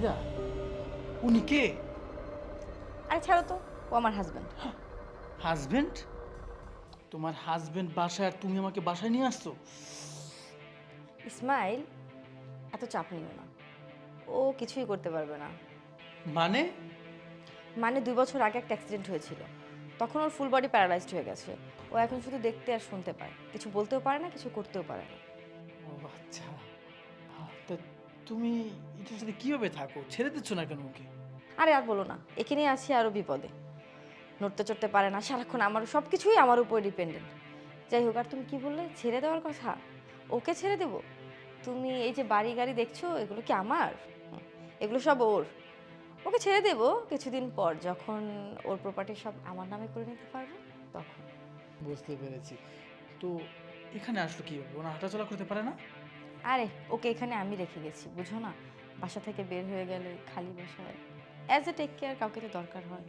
মীরা উনি কে? আরে ছাড়ো তো ও আমার হাজব্যান্ড হাজবেন্ড তোমার হাজবেন্ড বাসায় আর তুমি আমাকে বাসায় নিয়ে আসছো? ইসমাইল এত চাপ নিও না। ও কিছুই করতে পারবে না। মানে? মানে দুই বছর আগে একটা অ্যাক্সিডেন্ট হয়েছিল। তখন ওর ফুল বডি প্যারালাইজড হয়ে গেছে। ও এখন শুধু দেখতে আর শুনতে পায়। কিছু বলতেও পারে না কিছু করতেও পারে না। ও আচ্ছা। তা তুমি এটার সাথে কীভাবে থাকো? ছেড়ে দিচ্ছ না কেন ওকে? আরে আর বলো না এখানেই আছি আরও বিপদে। নড়তে চড়তে পারে না সারাক্ষণ আমার সব কিছুই আমার উপর ডিপেন্ডেন্ট যাই হোক আর তুমি কি বললে? ছেড়ে দেওয়ার কথা? ওকে ছেড়ে দেব? তুমি এই যে বাড়ি গাড়ি দেখছ এগুলো কি আমার? এগুলো সব ওর। ওকে ছেড়ে দেব কিছুদিন পর যখন ওর প্রপার্টি সব আমার নামে করে নিতে পারব তখন। বুঝতে পেরেছি। তো এখানে আসলো কীভাবে ওনা হাঁটাচলা করতে পারে না? আরে ওকে এখানে আমি রেখে গেছি বুঝো না? বাসা থেকে বের হয়ে গেলে খালি বাসায় অ্যাজ এ টেক কেয়ার কাউকে তো দরকার হয়।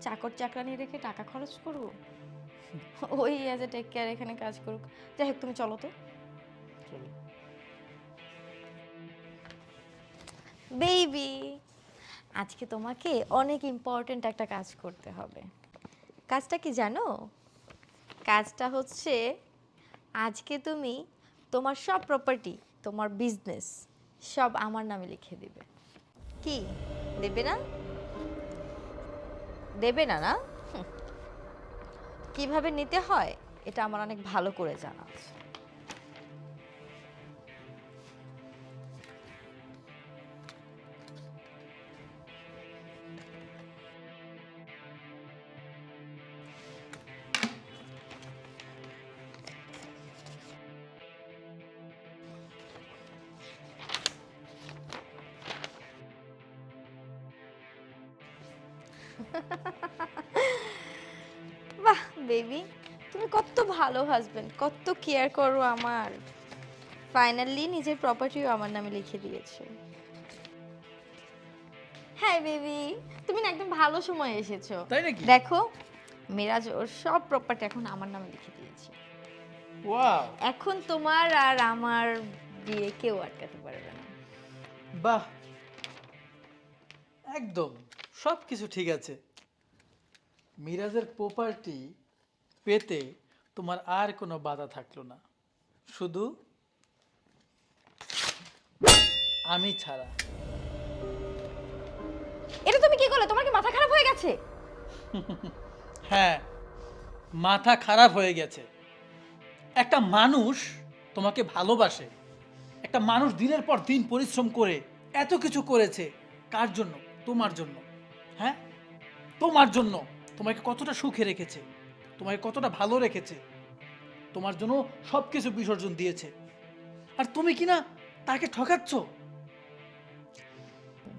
চাকর চাকরানি রেখে টাকা খরচ করব? ওই অ্যাজ এ টেক কেয়ার এখানে কাজ করুক। যাই হোক তুমি চলো তো। বেবি আজকে তোমাকে অনেক ইম্পর্ট্যান্ট একটা কাজ করতে হবে। কাজটা কি জানো? কাজটা হচ্ছে আজকে তুমি তোমার সব প্রপার্টি তোমার বিজনেস সব আমার নামে লিখে দিবে। কি? দেবে না? দেবে না না। কীভাবে নিতে হয়? এটা আমার অনেক ভালো করে জানা আছে। বাহ বেবি তুমি কত ভালো হাজবেন্ড কত কেয়ার করো আমার। ফাইনালি নিজের প্রপার্টিও আমার নামে লিখে দিয়েছ। হ্যাঁ বেবি তুমি না একদম ভালো সময় এসেছ। তাই নাকি? দেখো মিরাজ ওর সব প্রপার্টি এখন আমার নামে লিখে দিয়েছে। ওয়াও এখন তোমার আর আমার বিয়ে কেউ আটকাতে পারবে না। বাহ! একদম। সব কিছু ঠিক আছে। মিরাজের প্রপার্টি পেতে তোমার আর কোনো বাধা থাকল না। শুধু আমি ছাড়া। এটা তুমি কি করলে? তোমার কি মাথা খারাপ হয়ে গেছে? হ্যাঁ মাথা খারাপ হয়ে গেছে। একটা মানুষ তোমাকে ভালোবাসে। একটা মানুষ দিনের পর দিন পরিশ্রম করে এত কিছু করেছে। কার জন্য? তোমার জন্য। হ্যাঁ? তোমার জন্য তোমাকে কতটা সুখে রেখেছে, তোমাকে কতটা ভালো রেখেছে, তোমার জন্য সব কিছু বিসর্জন দিয়েছে। আর তুমি কি না তাকে ঠকাচ্ছ?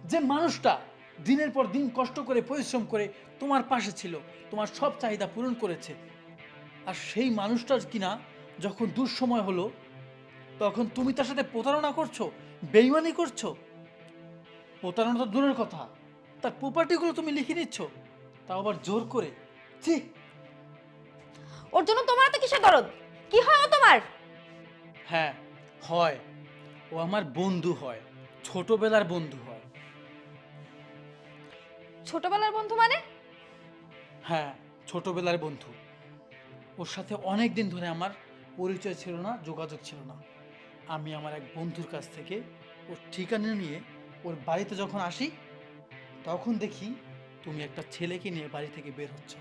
যে মানুষটা দিনের পর দিন কষ্ট করে, পরিশ্রম করে তোমার পাশে ছিল, তোমার সব চাহিদা পূরণ করেছে। আর সেই মানুষটার কিনা যখন দুঃসময় হলো, তখন তুমি তার সাথে প্রতারণা করছ, বেইমানি করছ? প্রতারণা তো দূরের কথা। তার প্রপার্টিগুলো তুমি লিখে নিচ্ছ তাও আবার জোর করে। ছি। ওর জন্য তোমার তো কিসের দরদ? কি হয় ও তোমার? হ্যাঁ হয়। ও আমার বন্ধু হয় ছোটবেলার বন্ধু হয়। ছোটবেলার বন্ধু মানে? হ্যাঁ ছোটবেলার বন্ধু। ওর সাথে অনেক দিন ধরে আমার পরিচয় ছিল না যোগাযোগ ছিল না। আমি আমার এক বন্ধুর কাছ থেকে ওর ঠিকানা নিয়ে ওর বাড়িতে যখন আসি তখন দেখি তুমি একটা ছেলেকে নিয়ে বাড়ি থেকে বের হচ্ছ।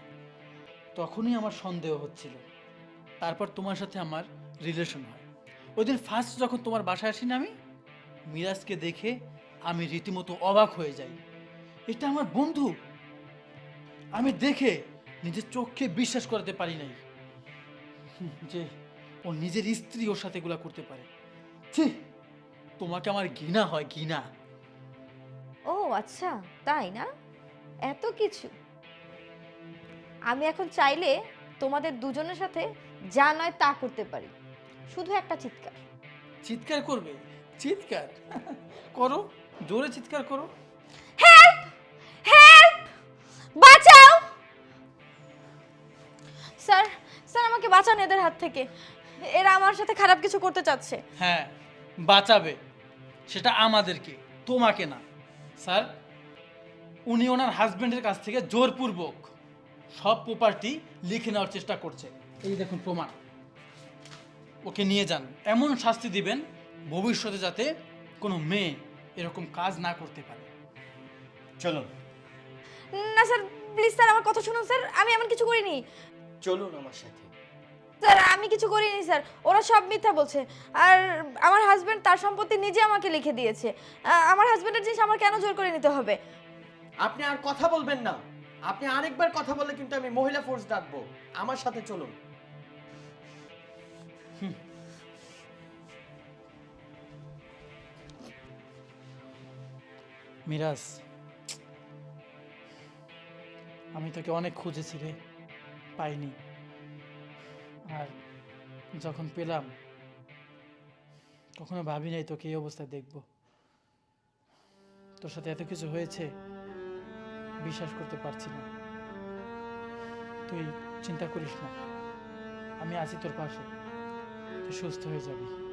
তখনই আমার সন্দেহ হচ্ছিল। তারপর তোমার সাথে আমার রিলেশন হয়। ওই দিন ফার্স্ট যখন তোমার বাসায় আসি না আমি, মিরাজকে দেখে আমি রীতিমতো অবাক হয়ে যাই। এটা আমার বন্ধু। আমি দেখে নিজের চোখে বিশ্বাস করাতে পারি নাই যে ও নিজের স্ত্রী ওর সাথে এগুলা করতে পারে। ছি, তোমাকে আমার ঘৃণা হয়, ঘৃণা। ও আচ্ছা তাই না? এত কিছু। আমি এখন চাইলে তোমাদের দুজনের সাথে যা নয় তা করতে পারি। শুধু একটা চিৎকার। চিৎকার করবে? চিৎকার? করো জোরে চিৎকার করো। হেল্প হেল্প বাঁচাও! স্যার স্যার আমাকে বাঁচান এদের হাত থেকে। এরা আমার সাথে খারাপ কিছু করতে চাচ্ছে। হ্যাঁ বাঁচাবে। সেটা আমাদেরকে তোমাকে না। স্যার উনি ওনার হাজব্যান্ডের কাছ থেকে জোরপূর্বক সব প্রপার্টি লিখে নেওয়ার চেষ্টা করছে। এই দেখুন প্রমাণ। ওকে নিয়ে যান। এমন শাস্তি দিবেন ভবিষ্যতে যাতে কোনো মেয়ে এরকম কাজ না করতে পারে। চলুন। না স্যার প্লিজ স্যার আমার কথা শুনুন স্যার আমি এমন কিছু করিনি। চলুন আমার সাথে। স্যার আমি কিছু করিনি স্যার। ওরা সব মিথ্যা বলছে। আর আমার হাজবেন্ড তার সম্পত্তি নিজে আমাকে লিখে দিয়েছে। আ- আমার হাজবেন্ডের জিনিস আমার কেন জোর করে নিতে হবে? আপনি আর কথা বলবেন না। আপনি আরেকবার কথা বললে কিন্তু আমি মহিলা ফোর্স ডাকবো। আমার সাথে চলুন। মিরাজ আমি তোকে অনেক খুঁজেছি রে পাইনি। আর যখন পেলাম, কখনো ভাবি নাই তোকে এই অবস্থায় দেখব। তোর সাথে এত কিছু হয়েছে, বিশ্বাস করতে পারছি না। তুই চিন্তা করিস না, আমি আছি তোর পাশে। তুই সুস্থ হয়ে যাবি।